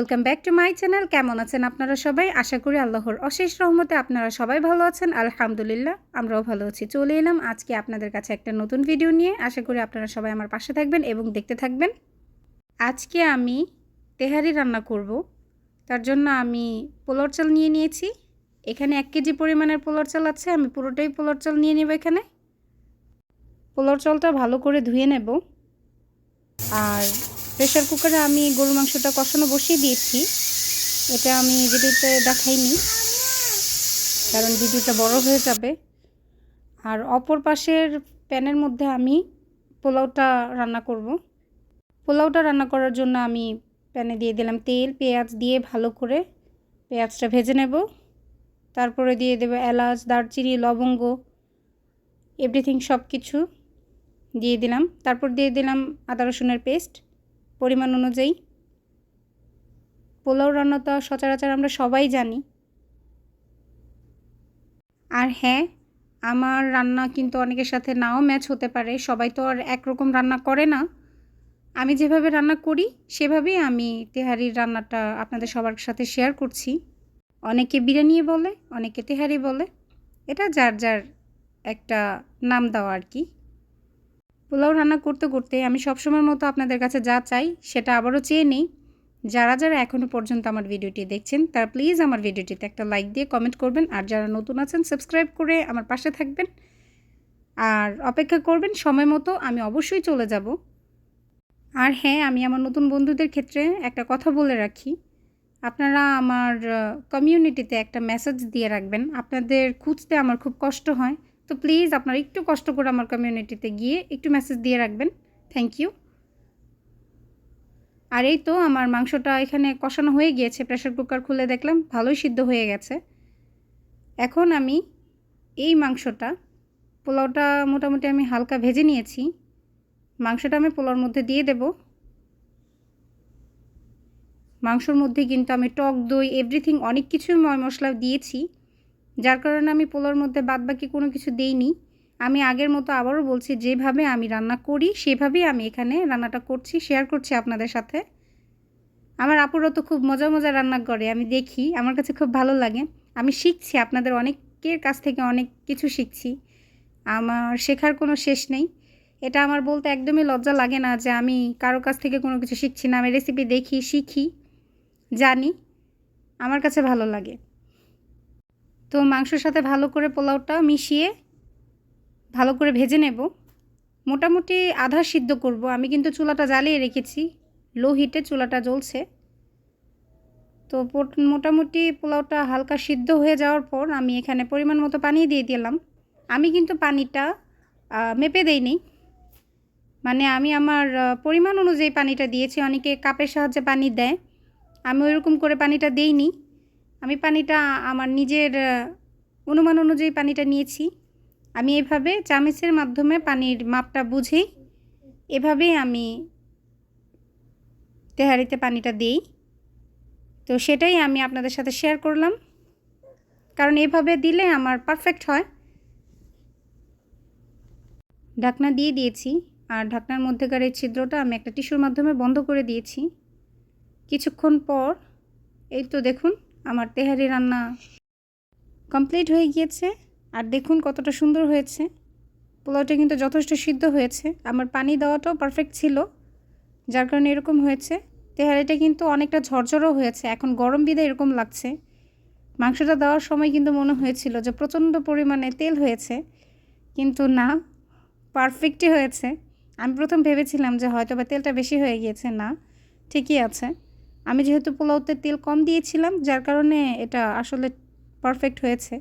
Welcome back to my channel কেমন আছেন আপনারা সবাই? আশা করি আল্লাহর অশেষ রহমতে আপনারা সবাই ভালো আছেন। আলহামদুলিল্লাহ, আমরাও ভালো আছি। চলে এলাম আজকে আপনাদের কাছে একটা নতুন ভিডিও নিয়ে। আশা করি আপনারা সবাই আমার পাশে থাকবেন এবং দেখতে থাকবেন। আজকে আমি তেহারি রান্না করব। তার জন্য আমি পোলার চাল নিয়ে নিয়েছি। এখানে এক কেজি পরিমাণের পোলার চাল আছে। আমি পুরোটাই পোলার চাল নিয়ে নেব এখানে। পোলার চালটা ভালো করে ধুয়ে নেব। আর প্রেশার কুকারে আমি গরু মাংসটা কষানো বসিয়ে দিয়েছি। এটা আমি ভিডিওতে দেখাইনি, কারণ ভিডিওটা বড় হয়ে যাবে। আর অপর পাশের প্যানের মধ্যে আমি পোলাওটা রান্না করব। পোলাওটা রান্না করার জন্য আমি প্যানে দিয়ে দিলাম তেল, পেঁয়াজ দিয়ে ভালো করে পেঁয়াজটা ভেজে নেব। তারপরে দিয়ে দেবো এলাচ, দারচিনি, লবঙ্গ এভরিথিং সব কিছু দিয়ে দিলাম। তারপর দিয়ে দিলাম আদা রসুনের পেস্ট পরিমাণ অনুযায়ী। পোলাও রান্না তো সচরাচর আমরা সবাই জানি। আর হ্যাঁ আমার রান্না কিন্তু অনেকের সাথে নাও ম্যাচ হতে পারে, সবাই তো আর একরকম রান্না করে না। আমি যেভাবে রান্না করি, সেভাবেই আমি তেহারির রান্নাটা আপনাদের সবার সাথে শেয়ার করছি। অনেকে বিরিয়ানি বলে, অনেকে তেহারি বলে, এটা যার যার একটা নাম দেওয়া আর কি। পোলাও রান্না করতে করতে আমি সবসময়ের মতো আপনাদের কাছে যা চাই সেটা আবারও চেয়ে নিই। যারা যারা এখনও পর্যন্ত আমার ভিডিওটি দেখছেন, তারা প্লিজ আমার ভিডিওটিতে একটা লাইক দিয়ে কমেন্ট করবেন। আর যারা নতুন আছেন সাবস্ক্রাইব করে আমার পাশে থাকবেন। আর অপেক্ষা করবেন, সময় মতো আমি অবশ্যই চলে যাব। আর হ্যাঁ আমি আমার নতুন বন্ধুদের ক্ষেত্রে একটা কথা বলে রাখি। আপনারা আমার কমিউনিটিতে একটা মেসেজ দিয়ে রাখবেন। আপনাদের খুঁজতে আমার খুব কষ্ট হয়। তো প্লিজ আপনারা একটু কষ্ট করে আমার কমিউনিটিতে গিয়ে একটু মেসেজ দিয়ে রাখবেন। থ্যাংক ইউ আর এই তো আমার মাংসটা এখানে কষানো হয়ে গিয়েছে প্রেশার কুকার খুলে দেখলাম, ভালোই সিদ্ধ হয়ে গেছে। এখন আমি এই মাংসটা, পোলাওটা মোটামুটি আমি হালকা ভেজে নিয়েছি। মাংসটা আমি পোলাওর মধ্যে দিয়ে দেব। মাংসর মধ্যে কিন্তু আমি টক দই এভরিথিং অনেক কিছুই ময় মশলা দিয়েছি। যার কারণে আমি পোলার মধ্যে বাদ বাকি কোনো কিছু দেইনি। আমি আগের মতো আবারও বলছি, যেভাবে আমি রান্না করি, সেভাবেই আমি এখানে রান্নাটা করছি শেয়ার করছি আপনাদের সাথে। আমার আপুরা তো খুব মজা মজা রান্না করে, আমি দেখি, আমার কাছে খুব ভালো লাগে। আমি শিখছি, আপনাদের অনেকের কাছ থেকে অনেক কিছু শিখছি। আমার শেখার কোনো শেষ নেই। এটা আমার বলতে একদমই লজ্জা লাগে না যে আমি কারও কাছ থেকে কোনো কিছু শিখছি না। আমি রেসিপি দেখি, শিখি, জানি, আমার কাছে ভালো লাগে। তো মাংসর সাথে ভালো করে পোলাওটা মিশিয়ে ভালো করে ভেজে নেব। মোটামুটি আধা সিদ্ধ করব। আমি কিন্তু চুলাটা জ্বালিয়ে রেখেছি। লো হিটে চুলাটা জ্বলছে। তো মোটামুটি পোলাওটা হালকা সিদ্ধ হয়ে যাওয়ার পর আমি এখানে পরিমাণ মতো পানি দিয়ে দিলাম। আমি কিন্তু পানিটা মেপে দেইনি। মানে আমি আমার পরিমাণ অনুযায়ী পানিটা দিয়েছি। অনেকে কাপের সাহায্যে পানি দেয়। আমি ওইরকম করে পানিটা দেইনি। আমি পানিটা আমার নিজের অনুমান অনুযায়ী পানিটা নিয়েছি। আমি এভাবে চামিচের মাধ্যমে পানির মাপটা বুঝেই এভাবেই আমি তেহারিতে পানিটা দিই। তো সেটাই আমি আপনাদের সাথে শেয়ার করলাম। কারণ এভাবে দিলে আমার পারফেক্ট হয়। ঢাকনা দিয়ে দিয়েছি আর ঢাকনার মধ্যেকার এই ছিদ্রটা আমি একটা টিস্যুর মাধ্যমে বন্ধ করে দিয়েছি। কিছুক্ষণ পর, এই তো দেখুন। আমার তেহারি রান্না কমপ্লিট হয়ে গিয়েছে। আর দেখুন কতটা সুন্দর হয়েছে। পোলাওটা কিন্তু যথেষ্ট সিদ্ধ হয়েছে। আমার পানি দেওয়াটাও পারফেক্ট ছিল। যার কারণে এরকম হয়েছে। তেহারিটা কিন্তু অনেকটা ঝরঝরও হয়েছে। এখন গরম বিদে এরকম লাগছে। মাংসটা দেওয়ার সময় কিন্তু মনে হয়েছিল যে প্রচণ্ড পরিমাণে তেল হয়েছে। কিন্তু না পারফেক্টই হয়েছে। আমি প্রথম ভেবেছিলাম যে হয়তো বা তেলটা বেশি হয়ে গিয়েছে। না, ঠিকই আছে। আমি যেহেতু পোলাওতে তেল কম দিয়েছিলাম, যার কারণে এটা আসলে পারফেক্ট হয়েছে।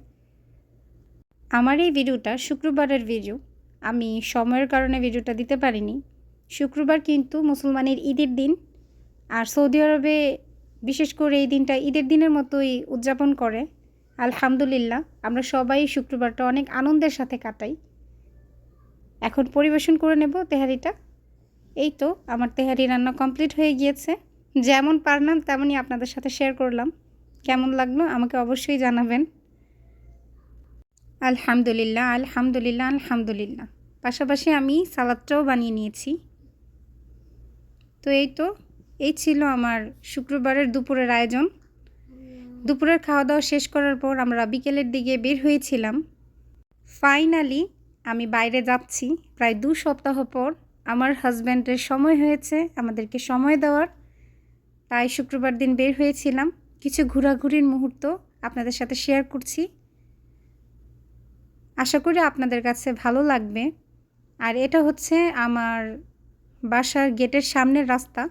আমার এই ভিডিওটা শুক্রবারের ভিডিও আমি সময়ের কারণে ভিডিওটা দিতে পারিনি। শুক্রবার কিন্তু মুসলমানের ঈদের দিন, আর সৌদি আরবে বিশেষ করে এই দিনটা ঈদের দিনের মতোই উদযাপন করে। আলহামদুলিল্লাহ, আমরা সবাই শুক্রবারটা অনেক আনন্দের সাথে কাটাই। এখন পরিবেশন করে নেব তেহারিটা। এই তো, আমার তেহারি রান্না কমপ্লিট হয়ে গিয়েছে। যেমন পারলাম, তেমনই আপনাদের সাথে শেয়ার করলাম। কেমন লাগল আমাকে অবশ্যই জানাবেন। আলহামদুলিল্লাহ আলহামদুলিল্লাহ আলহামদুলিল্লাহ। পাশাপাশি আমি সালাদটাও বানিয়ে নিয়েছি। তো এই তো, এই ছিল আমার শুক্রবারের দুপুরের আয়োজন। দুপুরের খাওয়া দাওয়া শেষ করার পর আমরা বিকেলের দিকে বের হয়েছিলাম। ফাইনালি আমি বাইরে যাচ্ছি। প্রায় দু সপ্তাহ পর আমার হাজব্যান্ডের সময় হয়েছে। আমাদেরকে সময় দেওয়ার। তাই শুক্রবার দিন বের হয়েছিলাম। কিছু ঘোরাঘুরির মুহূর্ত আপনাদের সাথে শেয়ার করছি। আশা করি আপনাদের কাছে ভালো লাগবে। আর এটা হচ্ছে আমার বাসার গেটের সামনের রাস্তা।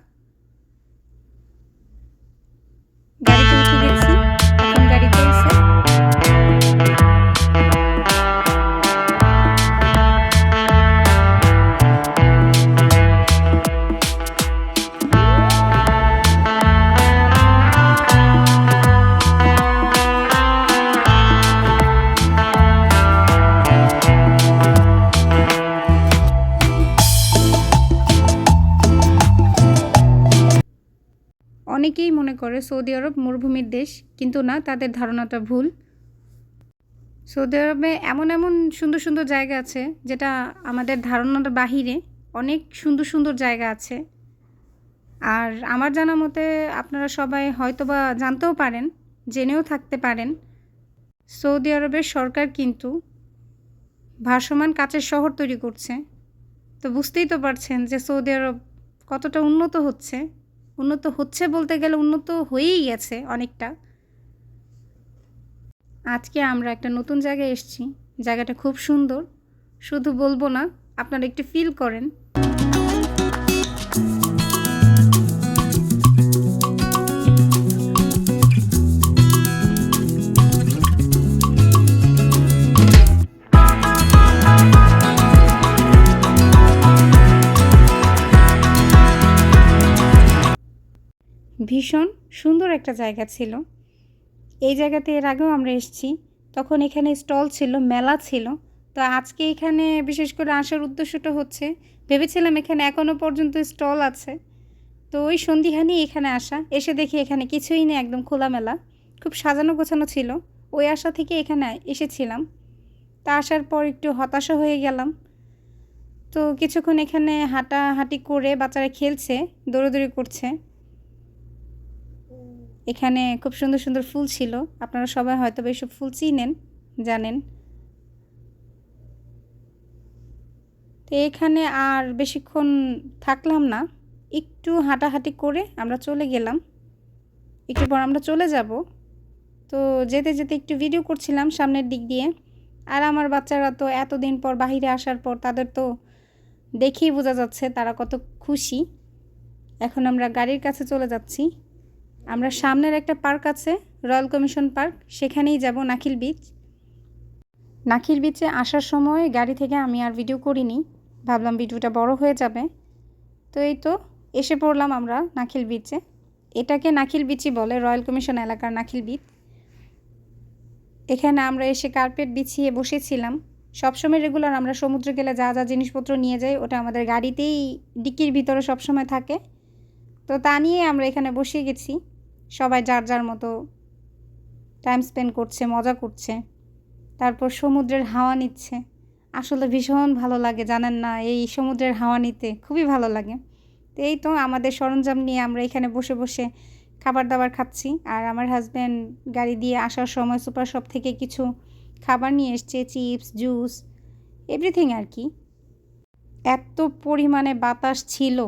করে সৌদি আরব মরুভূমির দেশ, কিন্তু না, তাদের ধারণাটা ভুল। সৌদি আরবে এমন এমন সুন্দর সুন্দর জায়গা আছে, যেটা আমাদের ধারণার বাহিরে অনেক সুন্দর সুন্দর জায়গা আছে। আর আমার জানা মতে আপনারা সবাই হয়তো বা জানতেও পারেন, জেনেও থাকতে পারেন, সৌদি আরবের সরকার কিন্তু ভাসমান কাচের শহর তৈরি করছে। তো বুঝতেই তো পারছেন যে সৌদি আরব কতটা উন্নত হচ্ছে। উন্নত হচ্ছে বলতে গেলে উন্নত হয়েই গেছে অনেকটা। আজকে আমরা একটা নতুন জায়গায় এসেছি। জায়গাটা খুব সুন্দর। শুধু বলব না, আপনারা একটু ফিল করেন। ভীষণ সুন্দর একটা জায়গা ছিল। এই জায়গাতে এর আগেও আমরা এসেছি। তখন এখানে স্টল ছিল, মেলা ছিল। তো আজকে এখানে বিশেষ করে আসার উদ্দেশ্যটা হচ্ছে, ভেবেছিলাম এখানে এখনও পর্যন্ত স্টল আছে। তো ওই সন্ধিহানি এখানে আসা। এসে দেখি এখানে কিছুই নেই, একদম খোলামেলা। খুব সাজানো গোছানো ছিল। ওই আশা থেকে এখানে এসেছিলাম। তা আসার পর একটু হতাশা হয়ে গেলাম। তো কিছুক্ষণ এখানে হাঁটাহাঁটি করে বাচ্চারা খেলছে, দৌড়োদৌড়ি করছে। এখানে খুব সুন্দর সুন্দর ফুল ছিল। আপনারা সবাই হয়তো এইসব ফুল চিনেন, জানেন। তো এখানে আর বেশিক্ষণ থাকলাম না। একটু হাঁটাহাঁটি করে আমরা চলে গেলাম। একটু পর আমরা চলে যাব। তো যেতে যেতে একটু ভিডিও করছিলাম সামনের দিক দিয়ে। আর আমার বাচ্চারা তো এতদিন পর বাহিরে আসার পর তাদের তো দেখেই বোঝা যাচ্ছে তারা কত খুশি। এখন আমরা গাড়ির কাছে চলে যাচ্ছি। আমরা সামনের একটা পার্ক আছে, রয়্যাল কমিশন পার্ক, সেখানেই যাব নাখিল বিচ। নাখিল বিচে আসার সময় গাড়ি থেকে আমি আর ভিডিও করিনি, ভাবলাম ভিডিওটা বড় হয়ে যাবে। তো এই তো, এসে পড়লাম আমরা নাখিল বিচে। এটাকে নাখিল বিচই বলে, রয়্যাল কমিশন এলাকার নাখিল বিচ। এখানে আমরা এসে কার্পেট বিছিয়ে বসেছিলাম। সবসময় রেগুলার আমরা সমুদ্রে গেলে যা যা জিনিসপত্র নিয়ে যাই, ওটা আমাদের গাড়িতেই ডিকির ভিতরে সবসময় থাকে। তো তা নিয়ে আমরা এখানে বসে গেছি। সবাই যার যার মতো টাইম স্পেন্ড করছে, মজা করছে। তারপর সমুদ্রের হাওয়া নিচ্ছে। আসলে ভীষণ ভালো লাগে, জানেন না, এই সমুদ্রের হাওয়া নিতে খুবই ভালো লাগে। তো এই তো আমাদের সরঞ্জাম নিয়ে আমরা এখানে বসে বসে খাবার দাবার খাচ্ছি। আর আমার হাজব্যান্ড গাড়ি দিয়ে আসার সময় সুপার শপ থেকে কিছু খাবার নিয়ে এসছে চিপস জুস এভরিথিং আর কি। এত পরিমাণে বাতাস ছিল,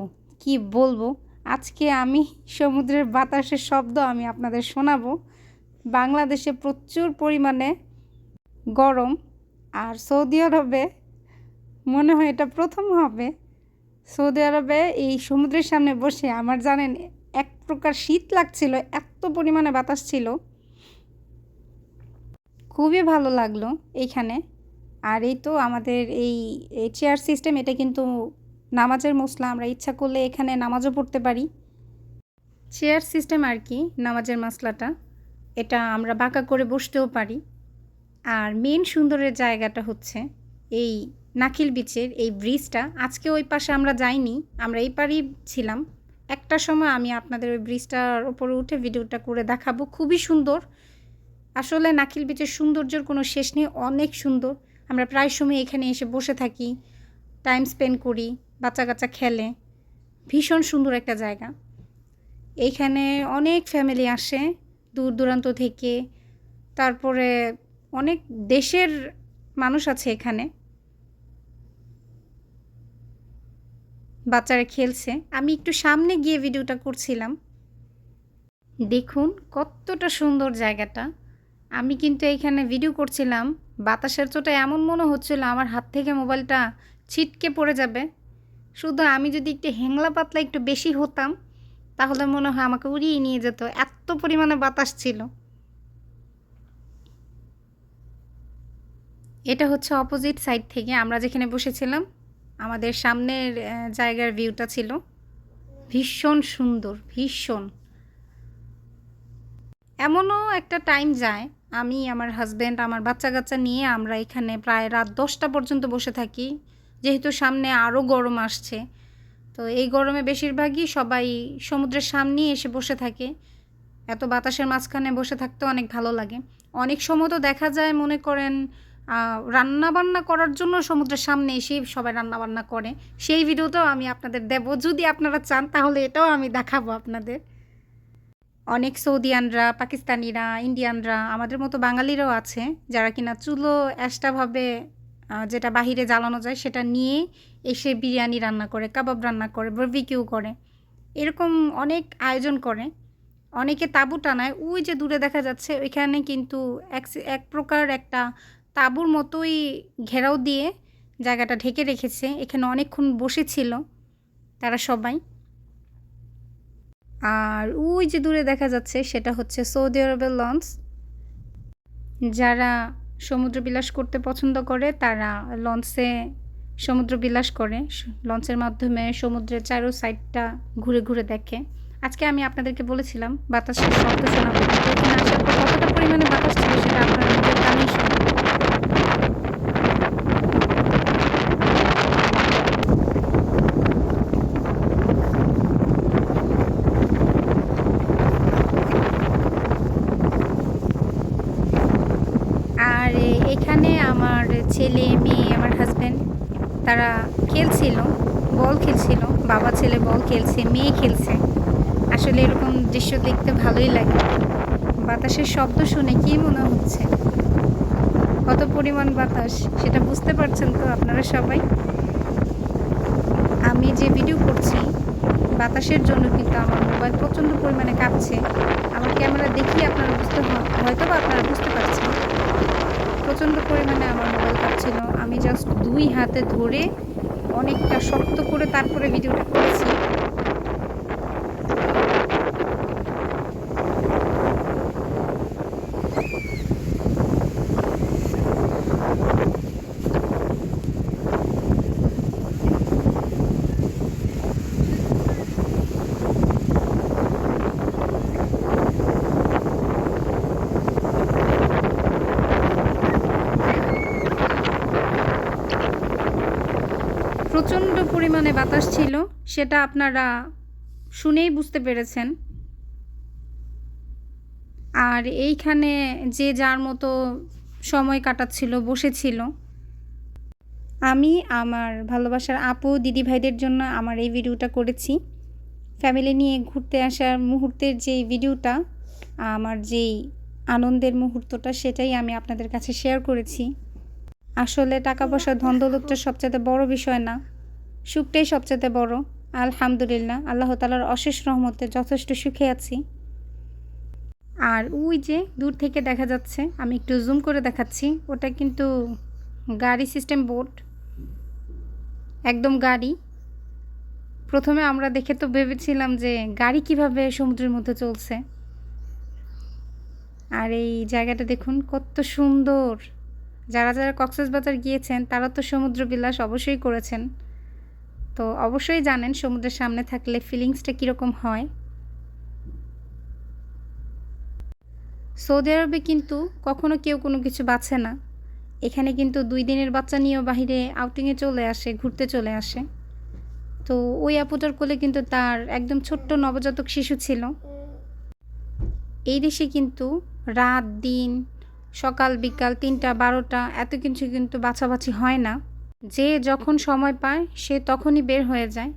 কি বলব? আজকে আমি সমুদ্রের বাতাসের শব্দ আমি আপনাদের শোনাবো। বাংলাদেশে প্রচুর পরিমাণে গরম আর সৌদি আরবে মনে হয় এটা প্রথম হবে। সৌদি আরবে এই সমুদ্রের সামনে বসে আমার জানেন এক প্রকার শীত লাগছিল, এত পরিমাণে বাতাস ছিল। খুবই ভালো লাগল এইখানে আর এই তো আমাদের এই চেয়ার সিস্টেম এটা কিন্তু নামাজের মশলা আমরা ইচ্ছা করলে এখানে নামাজও পড়তে পারি। চেয়ার সিস্টেম আর কি, নামাজের মশলাটা। এটা আমরা বাঁকা করে বসতেও পারি। আর মেন সুন্দরের জায়গাটা হচ্ছে এই নাখিল বিচের এই ব্রিজটা। আজকে ওই পাশে আমরা যাইনি, আমরা এই পারেই ছিলাম। একটা সময় আমি আপনাদের ওই ব্রিজটার ওপরে উঠে ভিডিওটা করে দেখাবো। খুবই সুন্দর। আসলে নাখিল বিচের সৌন্দর্যের কোনো শেষ নেই, অনেক সুন্দর। আমরা প্রায় সময় এখানে এসে বসে থাকি টাইম স্পেন্ড করি। বাচ্চা কাচ্চা খেলে। ভীষণ সুন্দর একটা জায়গা। এইখানে অনেক ফ্যামিলি আসে দূর দূরান্ত থেকে। তারপরে অনেক দেশের মানুষ আছে এখানে। বাচ্চারা খেলছে। আমি একটু সামনে গিয়ে ভিডিওটা করছিলাম। দেখুন কতটা সুন্দর জায়গাটা। আমি কিন্তু এইখানে ভিডিও করছিলাম। বাতাসের চোটে এমন মনে হচ্ছিল, আমার হাত থেকে মোবাইলটা ছিটকে পড়ে যাবে। শুধু আমি যদি একটু হেংলা পাতলা একটু বেশি হতাম, তাহলে মনে হয় আমাকে উড়িয়ে নিয়ে যেত। এত পরিমাণে বাতাস ছিল। এটা হচ্ছে অপোজিট সাইড থেকে আমরা যেখানে বসেছিলাম, আমাদের সামনের জায়গার ভিউটা ছিল। ভীষণ সুন্দর, ভীষণ। এমনও একটা টাইম যায়, আমি, আমার হাজব্যান্ড আমার বাচ্চা কাচ্চা নিয়ে আমরা এখানে প্রায় রাত দশটা পর্যন্ত বসে থাকি। যেহেতু সামনে আরও গরম আসছে। তো এই গরমে বেশিরভাগই সবাই সমুদ্রের সামনেই এসে বসে থাকে। এত বাতাসের মাঝখানে বসে থাকতে অনেক ভালো লাগে। অনেক সময় তো দেখা যায় মনে করেন রান্না বান্না করার জন্য সমুদ্রের সামনে এসেই সবাই রান্না বান্না করে। সেই ভিডিওটাও আমি আপনাদের দেব। যদি আপনারা চান তাহলে এটাও আমি দেখাবো আপনাদের। অনেক সৌদিয়ানরা পাকিস্তানিরা ইন্ডিয়ানরা আমাদের মতো বাঙালিরাও আছে যারা কিনা চুলো আহ, যেটা বাহিরে জ্বালানো যায় সেটা নিয়ে এসে বিরিয়ানি রান্না করে, কাবাব রান্না করে বারবিকিউ করে। এরকম অনেক আয়োজন করে। অনেকে তাঁবু টানায়। ওই যে দূরে দেখা যাচ্ছে, ওইখানে কিন্তু এক এক প্রকার একটা তাঁবুর মতোই ঘেরাও দিয়ে জায়গাটা ঢেকে রেখেছে। এখানে অনেকক্ষণ বসেছিল তারা সবাই। আর ওই যে দূরে দেখা যাচ্ছে, সেটা হচ্ছে সৌদি আরবের লঞ্চ। যারা সমুদ্র বিলাস করতে পছন্দ করে, তারা লঞ্চে সমুদ্র বিলাস করে। লঞ্চের মাধ্যমে সমুদ্রের চারো সাইডটা ঘুরে ঘুরে দেখে। আজকে আমি আপনাদেরকে বলেছিলাম, বাতাসের শব্দ শোনাবো। এখানে আসার পর কতটা পরিমাণে বাতাস ছিল সেটা আপনারা নিজের কানেই শুনুন আর এ- এখানে আমার ছেলে, মেয়ে, আমার হাজব্যান্ড তারা খেলছিল বল খেলছিল, বাবা ছেলে বল খেলছে, মেয়ে খেলছে। আসলে এরকম দৃশ্য দেখতে ভালোই লাগে। বাতাসের শব্দ শুনে কি মনে হচ্ছে? কত পরিমাণ বাতাস, সেটা বুঝতে পারছেন তো আপনারা সবাই? আমি যে ভিডিও করছি, বাতাসের জন্য কিন্তু আমার মোবাইল প্রচণ্ড পরিমাণে কাঁপছে। আমার ক্যামেরা দেখি আপনারা বুঝতে হয়তো বা আপনারা বুঝতে পারছেন। প্রচণ্ড পরিমাণে আমার মোবাইল কাঁপছিল। আমি জাস্ট দুই হাতে ধরে অনেকটা শক্ত করে তারপরে ভিডিওটা করেছি। প্রচণ্ড পরিমাণে বাতাস ছিল, সেটা আপনারা শুনেই বুঝতে পেরেছেন। আর এইখানে যে যার মতো সময় কাটাচ্ছিল, বসেছিল। আমি আমার ভালোবাসার আপু দিদি ভাইদের জন্য আমার এই ভিডিওটা করেছি। ফ্যামিলি নিয়ে ঘুরতে আসার মুহূর্তের যে ভিডিওটা, আমার যেই আনন্দের মুহূর্তটা, সেটাই আমি আপনাদের কাছে শেয়ার করেছি। আসলে টাকা পয়সা ধন দৌলতটা সবচেয়ে বড় বিষয় না। সুখটাই সবচেয়ে বড়। আলহামদুলিল্লাহ, আল্লাহ তালার অশেষ রহমতে যথেষ্ট সুখে আছি। আর ওই যে দূর থেকে দেখা যাচ্ছে, আমি একটু জুম করে দেখাচ্ছি, ওটা কিন্তু গাড়ি সিস্টেম বোট একদম গাড়ি। প্রথমে আমরা দেখে তো ভেবেছিলাম যে গাড়ি কীভাবে সমুদ্রের মধ্যে চলছে। আর এই জায়গাটা দেখুন, কত সুন্দর! যারা যারা কক্সবাজার গিয়েছেন, তারা তো সমুদ্র বিলাস অবশ্যই করেছেন। তো অবশ্যই জানেন সমুদ্রের সামনে থাকলে ফিলিংসটা কীরকম হয়। সৌদি আরবে কিন্তু কখনো কেউ কোনো কিছু বাঁচে না। এখানে কিন্তু দুই দিনের বাচ্চা নিয়েও বাহিরে আউটিংয়ে চলে আসে, ঘুরতে চলে আসে। তো ওই আপুটার কোলে কিন্তু তার একদম ছোট্ট নবজাতক শিশু ছিল। এই দেশে কিন্তু রাত, দিন সকাল, বিকাল তিনটা, বারোটা, এত কিছু কিন্তু বাছাবাছি হয় না। যে যখন সময় পায়, সে তখনই বের হয়ে যায়।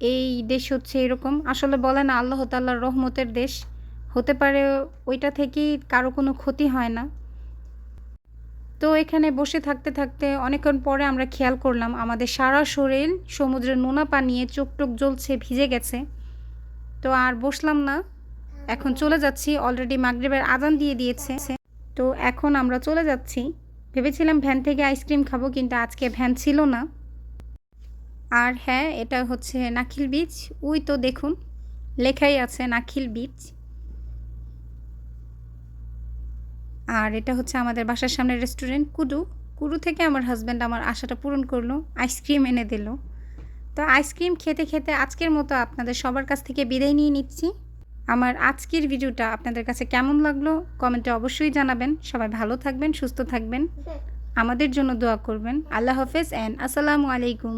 এই দেশ হচ্ছে এরকম। আসলে বলে না, আল্লাহ তাল্লাহর রহমতের দেশ। হতে পারে ওইটা থেকেই কারও কোনো ক্ষতি হয় না। তো এখানে বসে থাকতে থাকতে অনেকক্ষণ পরে আমরা খেয়াল করলাম, আমাদের সারা শরীর সমুদ্রের নোনা পানিয়ে চোখ টোক জ্বলছে, ভিজে গেছে। তো আর বসলাম না। এখন চলে যাচ্ছি অলরেডি মাগরিবের আজান দিয়ে দিয়েছে। তো এখন আমরা চলে যাচ্ছি। ভেবেছিলাম ভ্যান থেকে আইসক্রিম খাব, কিন্তু আজকে ভ্যান ছিল না। আর হ্যাঁ এটা হচ্ছে নাখিল বিচ। ওই তো দেখুন, লেখাই আছে নাখিল বিচ। আর এটা হচ্ছে আমাদের বাসার সামনের রেস্টুরেন্ট, কুডু। কুডু থেকে আমার হাজব্যান্ড আমার আশাটা পূরণ করল, আইসক্রিম এনে দিল। তো আইসক্রিম খেতে খেতে আজকের মতো আপনাদের সবার কাছ থেকে বিদায় নিয়ে নিচ্ছি। আমার আজকের ভিডিওটা আপনাদের কাছে কেমন লাগল কমেন্টে অবশ্যই জানাবেন। সবাই ভালো থাকবেন, সুস্থ থাকবেন। আমাদের জন্য দোয়া করবেন। আল্লাহ হাফেজ অ্যান্ড আসসালামু আলাইকুম।